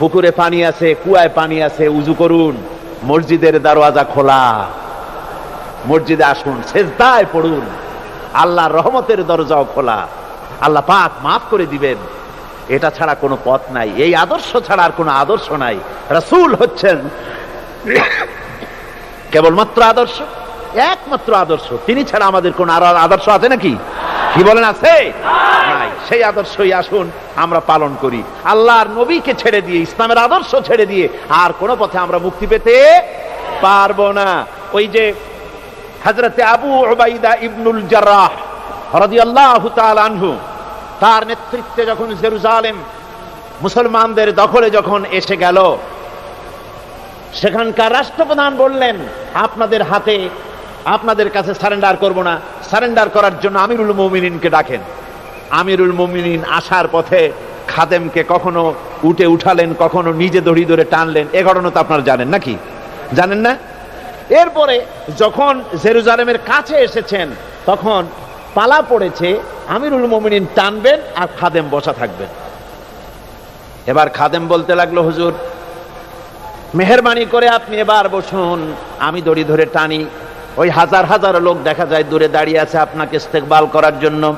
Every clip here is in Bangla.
পুকুরে পানি আছে, কুয়ায় পানি আছে, উজু করুন। মসজিদের দরওয়াজা খোলা। মসজিদে আসুন, সেজদায় পড়ুন। আল্লাহর রহমতের দরজাও খোলা। আল্লাহ পাক মাফ করে দিবেন। এটা ছাড়া কোনো পথ নাই। এই আদর্শ ছাড়া আর কোনো আদর্শ নাই। রাসূল হচ্ছেন কেবলমাত্র আদর্শ, একমাত্র আদর্শ। তিনি ছাড়া আমাদের কোন আর আদর্শ আছে নাকি? কি বলেন আছে? সেই আদর্শই আসুন, আমরা পালন করি। আল্লাহর নবীকে ছেড়ে দিয়ে, ইসলামের আদর্শ ছেড়ে দিয়ে আর কোন পথে আমরা মুক্তি পেতে পারব না। ওই যে হজরতে আবু ওবাইদা ইবনুল জারাহ রাদিয়াল্লাহু তাআলা আনহু, তার নেতৃত্বে যখন জেরুজালেম মুসলমানদের দখলে যখন এসে গেল, সেখানকার রাষ্ট্রপ্রধান বললেন, আপনাদের হাতে আপনাদের কাছে সারেন্ডার করব না। সারেন্ডার করার জন্য আমিরুল মুমিনিনকে ডাকেন। আমিরুল মুমিনিন আসার পথে খাদেমকে কখনো উঠে উঠালেন, কখনো নিজে দড়ি ধরে টানলেন। এ ঘটনা তো আপনারা জানেন, নাকি? জানেন না? এরপরে যখন জেরুজালেমের কাছে এসেছেন, তখন পালা পড়েছে, আমিরুল মুমিনিন টানবেন আর খাদেম বসা থাকবেন। এবার খাদেম বলতে লাগল, হুজুর, মেহরবানি করে আপনি এবার বসুন, আমি দড়ি ধরে টানি। ওই হাজার হাজার লোক দেখা যায় দূরে দাঁড়িয়ে আছে আপনাকে ইস্তেকবাল করার জন্য।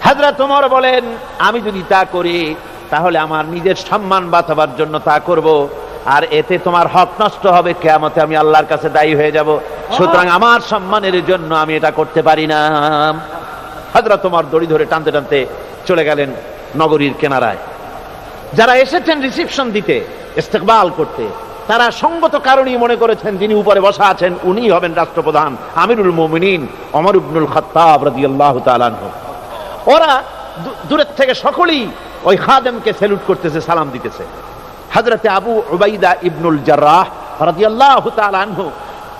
হাজরা তোমার বলেন, আমি যদি তা করি, তাহলে আমার নিজের সম্মান বাঁচাবার জন্য তা করব। আর এতে তোমার হক নষ্ট হবে, কেয়ামতে আমি আল্লাহর কাছে দায়ী হয়ে যাব। সুতরাং আমার সম্মানের জন্য আমি এটা করতে পারি না। হাজরা তোমার দড়ি ধরে টানতে টানতে চলে গেলেন নগরীর কেনারায়। যারা এসেছেন রিসিপশন দিতে, ইস্তেকবাল করতে তারা সঙ্গত কারণেই মনে করেছেন যিনি উপরে বসা আছেন উনি হবেন রাষ্ট্রপ্রধান আমিরুল মোমিনিন অমর ইবনুল খত্তাব তাআলা আনহু। ওরা দূরের থেকে সকলেই ওই খাদেমকে স্যালুট করতেছে, সালাম দিতেছে। হযরতে আবু উবাইদা ইবনুল জাররাহ রাদিয়াল্লাহু তাআলা আনহু,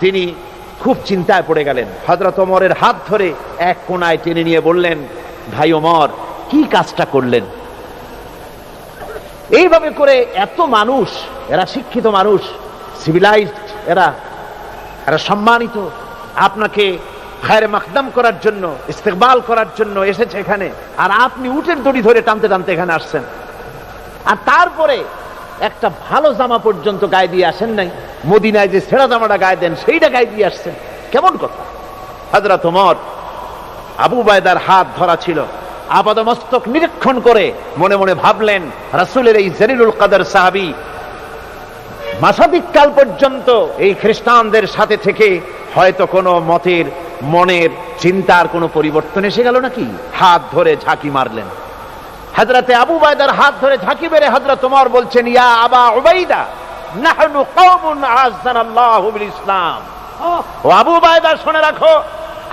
তিনি খুব চিন্তায় পড়ে গেলেন। হযরত ওমরের হাত ধরে এক কোনায় টেনে নিয়ে বললেন, ভাই ওমর, কি কাজটা করলেন? এইভাবে করে এত মানুষ এরা শিক্ষিত মানুষ সিভিলাইজড এরা এরা সম্মানিত। আপনাকে খায়ের মাকদাম করার জন্য, ইস্তেকবাল করার জন্য এসেছে এখানে। আর আপনি উটের দড়ি ধরে টানতে টানতে এখানে আসছেন। আর তারপরে একটা ভালো জামা পর্যন্ত গায়ে দিয়ে আসেন নাই। মদিনায় যে সেরা জামাটা গায়ে দেন, সেইটা গায়ে দিয়ে আসছেন। কেমন কথা? হাজরা তোমার আবু বায়দার হাত ধরা ছিল। আপাদমস্তক নিরীক্ষণ করে মনে মনে ভাবলেন, রাসূলের এই জরিলুল কাদের সাহাবী মাসাদিক কাল পর্যন্ত এই খ্রিস্টানদের সাথে থেকে হয়তো কোনো মতের, মনের চিন্তার কোনো পরিবর্তন এসে গেল নাকি? হাত ধরে ঝাঁকি মারলেন। হাজরাতে আবু বায়দার হাত ধরে ঝাঁকি মেরে হাজরত তোমার বলছেন, ইয়া আবা উবাইদা নাহনু কওমুন ইসলাম। ও আবু বায়দা শুনে রাখো,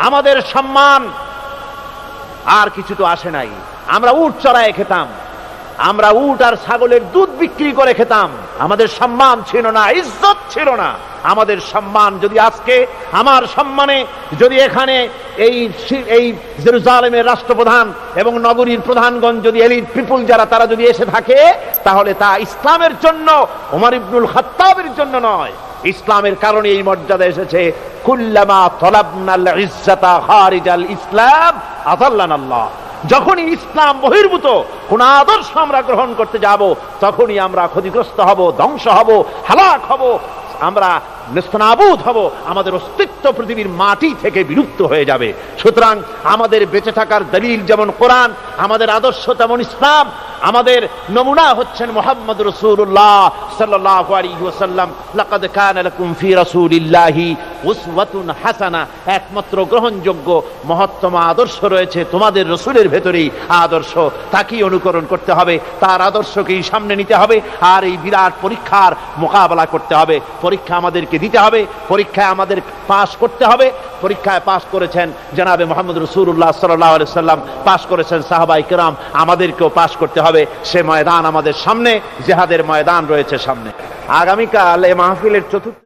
আমাদের সম্মান আর কিছু তো আসে নাই। আমরা উট চড়ায় খেতাম। আমরা উট আর ছাগলের দুধ বিক্রি করে খেতাম। আমাদের সম্মান ছিল না, ইজ্জত ছিল না। আমাদের সম্মান যদি আজকে, আমার সম্মানে যদি এখানে এই এই জেরুজালেমের রাষ্ট্রপ্রধান এবং নগরীর প্রধানগণ যদি এলিট পিপুল যারা, তারা যদি এসে থাকে, তাহলে তা ইসলামের জন্য ওমর ইবনুল খাত্তাবের জন্য নয়। ইসলামের কারণে এই মর্যাদা এসেছে, কুল্লামা তলাবনাল ইজ্জাতা খারিজাল ইসলাম আযাল্লানা আল্লাহ যখনই ইসলাম বহির্ভূত, কোন আদর্শ আমরা গ্রহণ করতে যাব, তখনই আমরা ক্ষতিগ্রস্ত হব, ধ্বংস হব, হালাক হব, আমরা নেস্তনাবুদ হব, আমাদের অস্তিত্ব পৃথিবীর মাটি থেকে বিলুপ্ত হয়ে যাবে। সুতরাং আমাদের বেঁচে থাকার দলিল যেমন কোরআন, আমাদের আদর্শ তেমন ইসলাম আমাদের নমুনা হচ্ছেন মোহাম্মদ রসুল্লাহ আলাইহি ওয়াসাল্লাম। লাকাদ লাকুম ফি রাসূলিল্লাহি উসওয়াতুন হাসানা। একমাত্র গ্রহণযোগ্য মহত্তম আদর্শ রয়েছে তোমাদের রসুলের ভেতরেই আদর্শ। তাকেই অনুকরণ করতে হবে, তার আদর্শকেই সামনে নিতে হবে, আর এই বিরাট পরীক্ষার মোকাবেলা করতে হবে। পরীক্ষা আমাদেরকে দিতে হবে, পরীক্ষায় আমাদের পাশ করতে হবে পরীক্ষায় পাশ করেছেন জনাবে মোহাম্মদ রসুল্লাহ সাল্লাহ সাল্লাম। পাশ করেছেন সাহাবাই কেরাম। আমাদেরকেও পাশ করতে হবে। সে ময়দান আমাদের সামনে, জেহাদের ময়দান রয়েছে সামনে। আগামীকাল এ মাহফিলের চতুর্থ